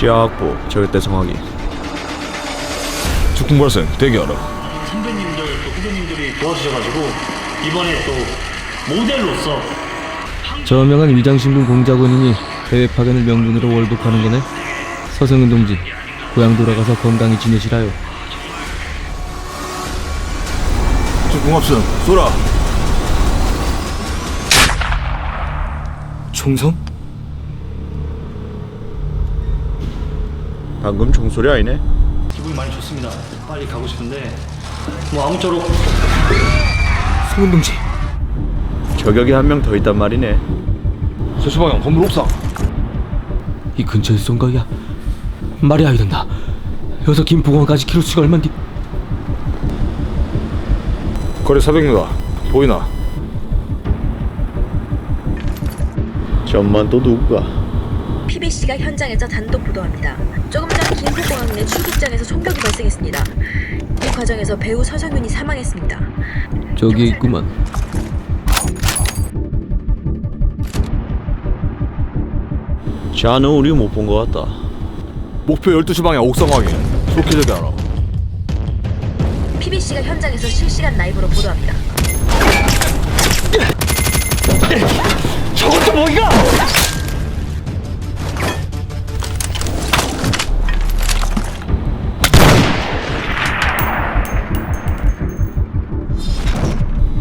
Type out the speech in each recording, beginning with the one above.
시야 확보, 절대 정확히. 죽동 발생 대기하라. 선배님들 또 후배님들이 도와주셔가지고 이번에 또 모델로서 저 명한 위장신분 공작원이니 해외 파견을 명분으로 월북하는 거네. 서성은 동지, 고향 돌아가서 건강히 지내시라요. 죽동 합승 쏘라. 총성? 방금 종소리 아니네? 기분이 많이 좋습니다. 빨리 가고 싶은데 뭐 아무쪼록 성은 동지. 저격이 한 명 더 있단 말이네. 서수방향 건물 옥상. 이 근처에 쏜 거야. 말이 아이 된다. 여기서 김포공항까지 키로수가 얼만디? 거리 400m. 보이나? 전만 또 누구가? PBC가 현장에서 단독 보도합니다. 조금 전 김포공항 내 출국장에서 총격이 발생했습니다. 이 과정에서 배우 서성윤이 사망했습니다. 저기에 있구만. 자는 우리 못 본 것 같다. 목표 12시 방향 옥상 확인. 속히 대기하라. PBC가 현장에서 실시간 라이브로 보도합니다.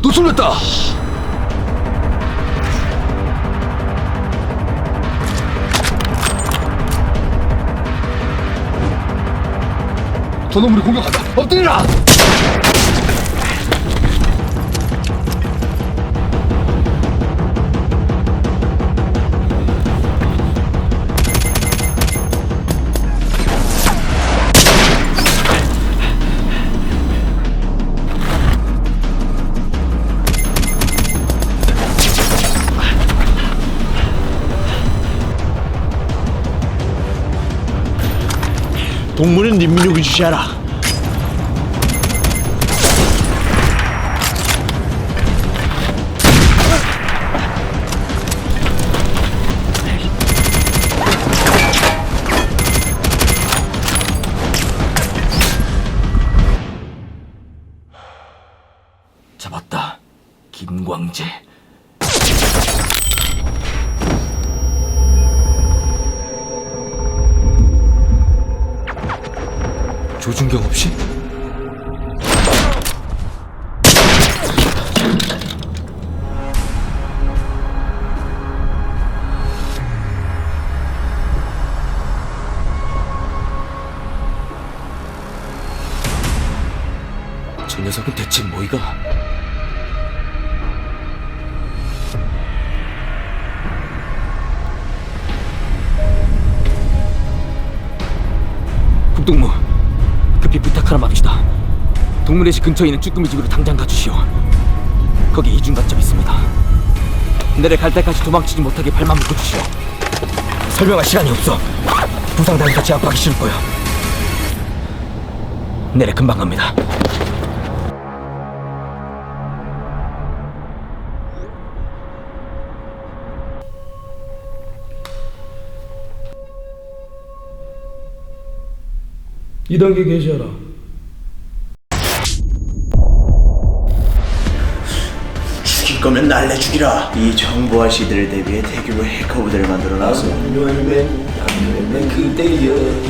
또 쏠렸다. 저놈들이 공격한다. 엎드리라. 동물은 님민육을 주시하라. 잡았다. 김광재. 조준경 없이? 저 녀석은 대체 뭐이가? 국동무 급히 부탁 하나 맙시다. 동문회시 근처에 있는 쭈꾸미 집으로 당장 가주시오. 거기 이중간첩 있습니다. 내래 갈 때까지 도망치지 못하게 발만 묶어주시오. 설명할 시간이 없어. 부상당해서 제 앞가기 싫을 거야. 내래 금방 갑니다 이단계 게시하라. 죽일 거면 날래 죽이라. 이 정보화 시대를 대비해 대규모 해커 부대를 만들어 놨어. 그때여